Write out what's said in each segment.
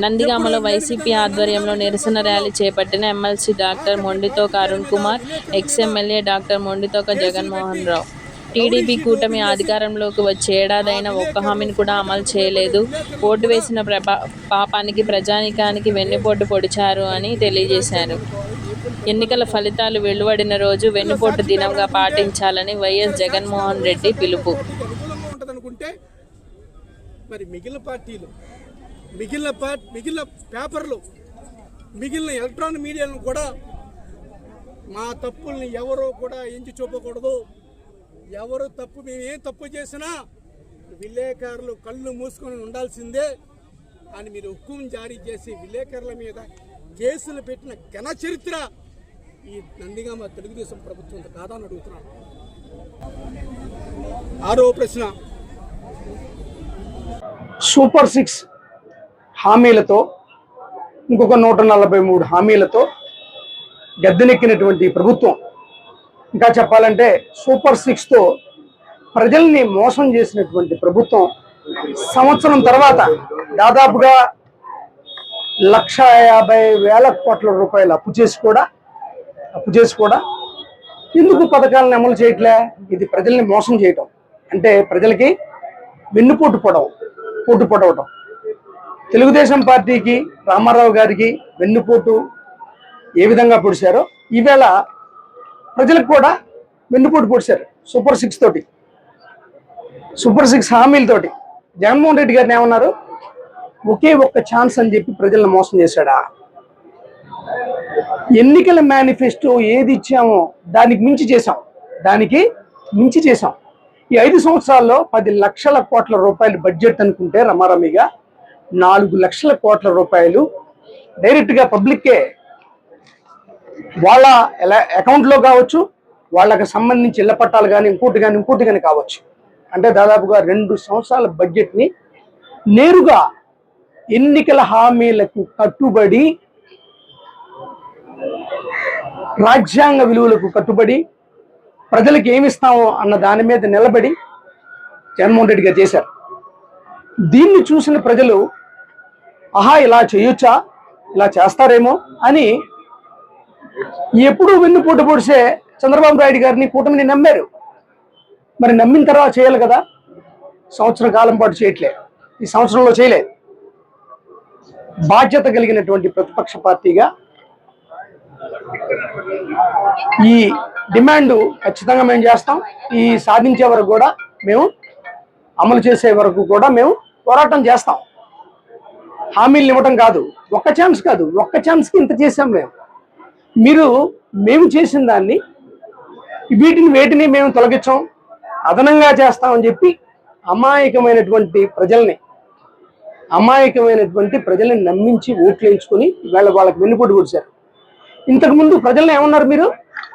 నందిగామలో YCP ఆధ్వర్యంలో నిరసన rally చేపట్టిన MLC doctor Mondithoka Arun Kumar ex MLA doctor Mondithoka Jaganmohan Rao. TDP కూటమి అధికారంలోకి వచ్చే ఏడాదైనా ఒక్క హామీని కూడా అమలు చేయలేదు. ఓటు వేసిన ప్రభా పాపానికి ప్రజానికానికి వెన్నుపోటు పొడిచారు అని తెలియజేశారు. ఎన్నికల ఫలితాలు వెలువడిన రోజు వెన్నుపోటు దినంగా పాటించాలని వైఎస్ జగన్మోహన్ రెడ్డి పిలుపు. మరి మిగిలిన పార్టీలు మిగిలిన పా మిగిలిన పేపర్లు మిగిలిన ఎలక్ట్రానిక్ మీడియాలను కూడా మా తప్పుల్ని ఎవరో కూడా ఎంచి చూపకూడదు. ఎవరు తప్పు మేము ఏం తప్పు చేసినా విలేకరులు కళ్ళు మూసుకొని ఉండాల్సిందే అని మీరు హుకుం జారీ చేసి విలేకరుల మీద కేసులు పెట్టిన ఘన చరిత్ర ఈ నందిగామ తెలుగుదేశం ప్రభుత్వం కాదని అడుగుతున్నాను. ఆరో ప్రశ్న. సూపర్ సిక్స్ హామీలతో ఇంకొక నూట నలభై మూడు హామీలతో గద్దెనెక్కినటువంటి ప్రభుత్వం. ఇంకా చెప్పాలంటే సూపర్ సిక్స్తో ప్రజల్ని మోసం చేసినటువంటి ప్రభుత్వం సంవత్సరం తర్వాత దాదాపుగా లక్ష యాభై వేల కోట్ల రూపాయలు అప్పు చేసి కూడా అప్పు చేసి కూడా ఎందుకు పథకాలను అమలు చేయట్లే? ఇది ప్రజల్ని మోసం చేయటం. అంటే ప్రజలకి వెన్నుపోటు పొడవు పోటు పొడవటం. తెలుగుదేశం పార్టీకి రామారావు గారికి వెన్నుపోటు ఏ విధంగా పొడిచారో ఈవేళ ప్రజలకు కూడా వెన్నుపోటు పొడిచారు సూపర్ సిక్స్ తోటి. సూపర్ సిక్స్ హామీలతోటి జగన్మోహన్ రెడ్డి గారిని ఏమన్నారు? ఒకే ఒక్క ఛాన్స్ అని చెప్పి ప్రజలను మోసం చేశాడా? ఎన్నికల మేనిఫెస్టో ఏది ఇచ్చామో దానికి మించి చేశాం. దానికి మించి చేశాం. ఈ ఐదు సంవత్సరాల్లో పది లక్షల కోట్ల రూపాయలు బడ్జెట్ అనుకుంటే రమారమిగా నాలుగు లక్షల కోట్ల రూపాయలు డైరెక్ట్గా పబ్లిక్కే వాళ్ళ అకౌంట్లో కావచ్చు వాళ్ళకి సంబంధించి ఇళ్ళ పట్టాలు కానీ ఇంకోటి కానీ ఇంకోటి కానీ కావచ్చు. అంటే దాదాపుగా రెండు సంవత్సరాల బడ్జెట్ని నేరుగా ఎన్నికల హామీలకు కట్టుబడి రాజ్యాంగ విలువలకు కట్టుబడి ప్రజలకు ఏమి ఇస్తామో అన్న దాని మీద నిలబడి జగన్మోహన్ రెడ్డి గారు చేశారు. దీన్ని చూసిన ప్రజలు ఆహా ఇలా చేయొచ్చా ఇలా చేస్తారేమో అని ఎప్పుడు పూట పొడిసే చంద్రబాబు నాయుడు గారిని కూటమిని నమ్మారు. మరి నమ్మిన తర్వాత చేయాలి కదా? సంవత్సరం కాలం పాటు చేయట్లే. ఈ సంవత్సరంలో చేయలేదు బాధ్యత కలిగినటువంటి ప్రతిపక్ష పార్టీగా ఈ డిమాండ్ ఖచ్చితంగా మేము చేస్తాం. ఈ సాధించే వరకు కూడా మేము అమలు చేసే వరకు కూడా మేము పోరాటం చేస్తాం. హామీలు ఇవ్వటం కాదు. ఒక్క ఛాన్స్ కాదు. ఒక్క ఛాన్స్కి ఇంత చేసాం మేము. మీరు మేము చేసిన దాన్ని వీటిని వేటిని మేము తొలగించాం. అదనంగా చేస్తామని చెప్పి అమాయకమైనటువంటి ప్రజల్ని అమాయకమైనటువంటి ప్రజల్ని నమ్మించి ఓట్లు వేయించుకొని వీళ్ళ వాళ్ళకి వెన్నుపోటు పొడిచారు ఇంతకుముందు ప్రజల్ని ఏమన్నారు మీరు?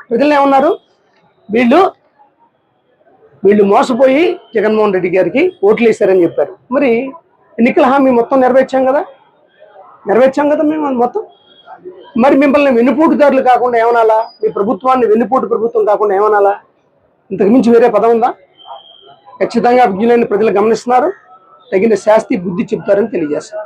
ప్రజల్ని ఏమన్నారు? వీళ్ళు వీళ్ళు మోసపోయి జగన్మోహన్ రెడ్డి గారికి ఓట్లు వేశారని చెప్పారు. మరి ఎన్నికల హామీ మొత్తం నెరవేర్చాం కదా? నెరవేర్చాం కదా మేము మొత్తం? మరి మిమ్మల్ని వెన్నుపోటుదారులు కాకుండా ఏమనాలా? మీ ప్రభుత్వాన్ని వెన్నుపోటు ప్రభుత్వం కాకుండా ఏమనాలా? ఇంతకు మించి వేరే పదం ఉందా? ఖచ్చితంగా విజ్ఞులైన ప్రజలు గమనిస్తున్నారు. తగిన శాస్తి బుద్ధి చెప్తారని తెలియజేస్తారు